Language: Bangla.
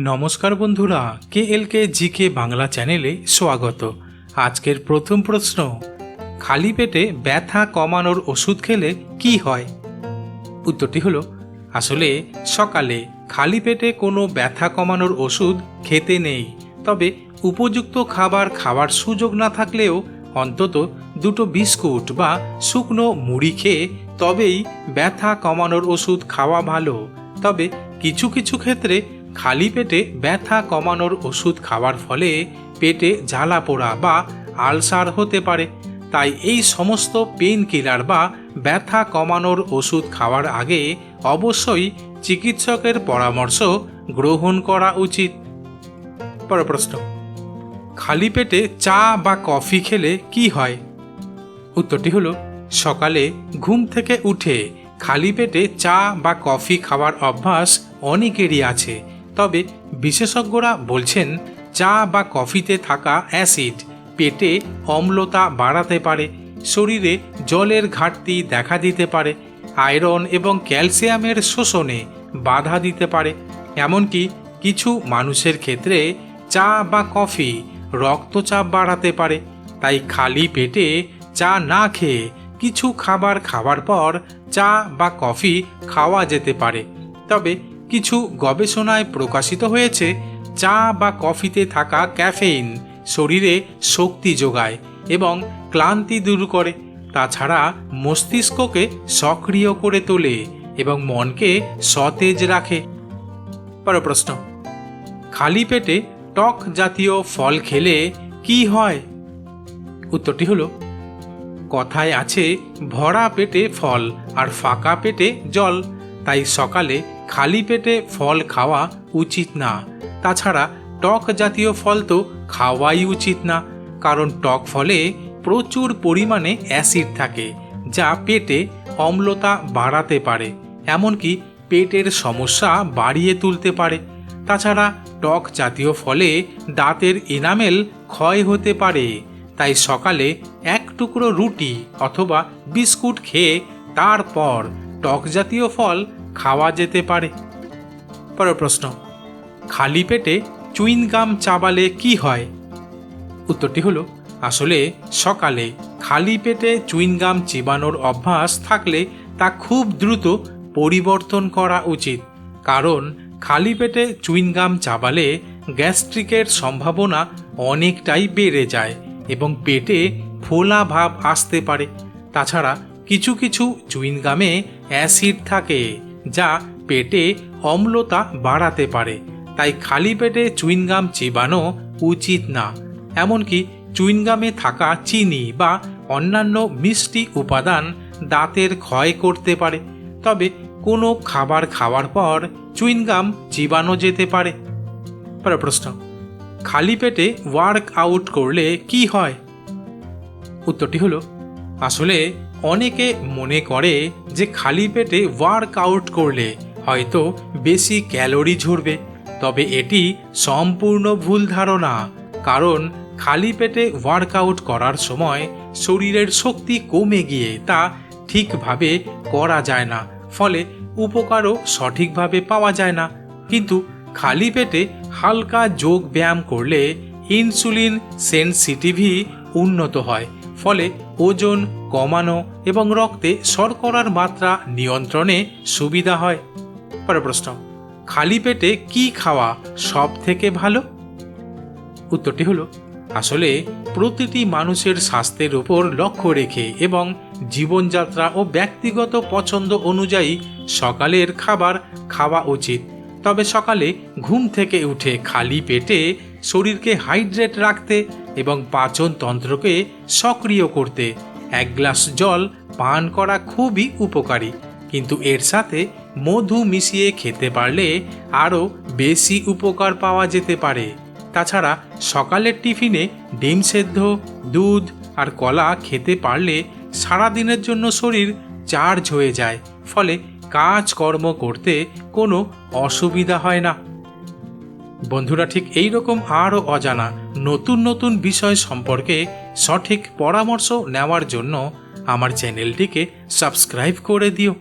নমস্কার বন্ধুরা কে এল কে জি কে বাংলা চ্যানেলে স্বাগত। আজকের প্রথম প্রশ্ন, খালি পেটে ব্যথা কমানোর ওষুধ খেলে কি হয়? উত্তরটি হলো, আসলে সকালে খালি পেটে কোনো ব্যথা কমানোর ওষুধ খেতে নেই, তবে উপযুক্ত খাবার খাওয়ার সুযোগ না থাকলেও অন্তত দুটো বিস্কুট বা শুকনো মুড়ি খেয়ে তবেই ব্যথা কমানোর ওষুধ খাওয়া ভালো। তবে কিছু কিছু ক্ষেত্রে খালি পেটে ব্যথা কমানোর ওষুধ খাওয়ার ফলে পেটে জ্বালা পোড়া বা আলসার হতে পারে। তাই এই সমস্ত পেন কিলার বা ব্যথা কমানোর ওষুধ খাওয়ার আগে অবশ্যই চিকিৎসকের পরামর্শ গ্রহণ করা উচিত। পর প্রশ্ন, খালি পেটে চা বা কফি খেলে কি হয়? উত্তরটি হলো, সকালে ঘুম থেকে উঠে খালি পেটে চা বা কফি খাওয়ার অভ্যাস অনেকেরই আছে। তবে বিশেষজ্ঞরা বলছেন, চা বা কফিতে থাকা অ্যাসিড পেটে অম্লতা বাড়াতে পারে, শরীরে জলের ঘাটতি দেখা দিতে পারে, আয়রন এবং ক্যালসিয়ামের শোষণে বাধা দিতে পারে। এমনকি কিছু মানুষের ক্ষেত্রে চা বা কফি রক্তচাপ বাড়াতে পারে, তাই খালি পেটে চা না খেয়ে কিছু খাবার খাওয়ার পর চা বা কফি খাওয়া যেতে পারে। তবে কিছু গবেষণায় প্রকাশিত হয়েছে। চা বা কফিতে থাকা ক্যাফেইন শরীরে শক্তি যোগায় এবং ক্লান্তি দূর করে। তাছাড়া মস্তিষ্ককে সক্রিয় করে তোলে এবং মনকে সতেজ রাখে। পর প্রশ্ন, খালি পেটে টক জাতীয় ফল খেলে কি হয়? উত্তরটি হলো, কথায় আছে, ভরা পেটে ফল আর ফাঁকা পেটে জল। তাই সকালে খালি পেটে ফল খাওয়া উচিত না। তাছাড়া টক জাতীয় ফল তো খাওয়াই উচিত না। কারণ টক ফলে প্রচুর পরিমাণে অ্যাসিড থাকে, যা পেটে অম্লতা বাড়াতে পারে, এমনকি পেটের সমস্যা বাড়িয়ে তুলতে পারে। তাছাড়া টক জাতীয় ফলে দাঁতের এনামেল ক্ষয় হতে পারে, তাই সকালে এক টুকরো রুটি অথবা বিস্কুট খেয়ে তারপর টক জাতীয় ফল খাওয়া যেতে পারে। পরের প্রশ্ন, খালি পেটে চুইনগাম চাবালে কি হয়? উত্তরটি হলো, আসলে সকালে খালি পেটে চুইনগাম চিবানোর অভ্যাস থাকলে তা খুব দ্রুত পরিবর্তন করা উচিত। কারণ খালি পেটে চুইনগাম চাবালে গ্যাস্ট্রিকের সম্ভাবনা অনেকটাই বেড়ে যায় এবং পেটে ফোলা ভাব আসতে পারে। তাছাড়া কিছু কিছু চুইনগামে অ্যাসিড থাকে। যা পেটে অম্লতা বাড়াতে পারে। তাই খালি পেটে চুইনগাম চিবানো উচিত না। এমনকি চুইনগামে থাকা চিনি বা অন্যান্য মিষ্টি উপাদান দাঁতের ক্ষয় করতে পারে। তবে কোনো খাবার খাওয়ার পর চুইনগাম চিবানো যেতে পারে। প্রশ্ন, খালি পেটে ওয়ার্ক আউট করলে কি হয়? উত্তরটি হলো, আসলে অনেকে মনে করে যে খালি পেটে ওয়ার্ক আউট করলে হয়তো বেশি ক্যালোরি ঝরবে। তবে এটি সম্পূর্ণ ভুল ধারণা, কারণ খালি পেটে ওয়ার্কআউট করার সময় শরীরের শক্তি কমে গিয়ে তা ঠিকভাবে করা যায় না, ফলে উপকারও সঠিকভাবে পাওয়া যায় না। কিন্তু খালি পেটে হালকা যোগ ব্যায়াম করলে ইনসুলিন সেন্সিটিভি উন্নত হয়, ফলে ওজন কমানো এবং রক্তে শর্করার মাত্রা নিয়ন্ত্রণে সুবিধা হয়। পরের প্রশ্ন, খালি পেটে কি খাওয়া সব থেকে ভালো? উত্তরটি হলো, আসলে প্রতিটি মানুষের স্বাস্থ্যের উপর লক্ষ্য রেখে এবং জীবনযাত্রা ও ব্যক্তিগত পছন্দ অনুযায়ী সকালের খাবার খাওয়া উচিত। তবে সকালে ঘুম থেকে উঠে খালি পেটে শরীরকে হাইড্রেট রাখতে এবং পাচন তন্ত্রকে সক্রিয় করতে এক গ্লাস জল পান করা খুবই উপকারী, কিন্তু এর সাথে মধু মিশিয়ে খেতে পারলে আরও বেশি উপকার পাওয়া যেতে পারে। তাছাড়া সকালের টিফিনে ডিম সেদ্ধ, দুধ আর কলা খেতে পারলে সারাদিনের জন্য শরীর চার্জ হয়ে যায়, ফলে কাজকর্ম করতে কোনো অসুবিধা হয় না। বন্ধুরা, ঠিক এই রকম আরও অজানা নতুন নতুন বিষয় সম্পর্কে সঠিক পরামর্শ নেওয়ার জন্য আমার চ্যানেলটিকে সাবস্ক্রাইব করে দিও।